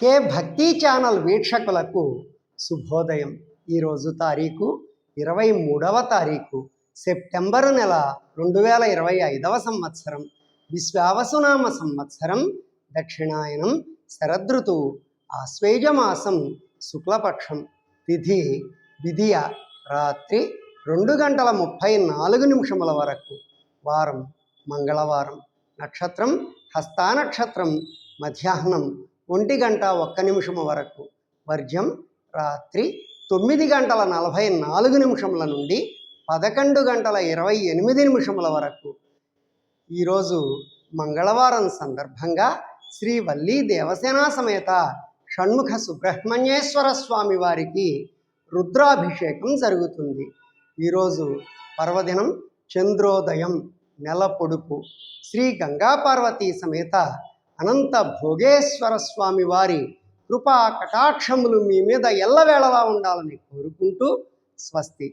కే భక్తి ఛానల్ వీక్షకులకు శుభోదయం. ఈరోజు తారీఖు ఇరవై మూడవ తారీఖు సెప్టెంబర్ నెల రెండు వేల ఇరవై ఐదవ సంవత్సరం. విశ్వావసునామ సంవత్సరం దక్షిణాయనం శరదృతువు ఆశ్వేజమాసం శుక్లపక్షం తిథి విధియ రాత్రి రెండు గంటల ముప్పై నాలుగు నిమిషముల వరకు. వారం మంగళవారం నక్షత్రం హస్తానక్షత్రం మధ్యాహ్నం ఒంటి గంట ఒక్క నిమిషము వరకు. వర్జ్యం రాత్రి తొమ్మిది గంటల నలభై నాలుగు నిమిషముల నుండి పదకొండు గంటల ఇరవై ఎనిమిది నిమిషముల వరకు. ఈరోజు మంగళవారం సందర్భంగా శ్రీ వల్లీ దేవసేనా సమేత షణ్ముఖ సుబ్రహ్మణ్యేశ్వర స్వామి వారికి రుద్రాభిషేకం జరుగుతుంది. ఈరోజు పర్వదినం చంద్రోదయం నెల పొడుపు. శ్రీ గంగా పార్వతీ సమేత అనంత భోగేశ్వర స్వామి వారి కృపా కటాక్షములు మీ మీద ఎల్లవేళలా ఉండాలని కోరుకుంటూ స్వస్తి.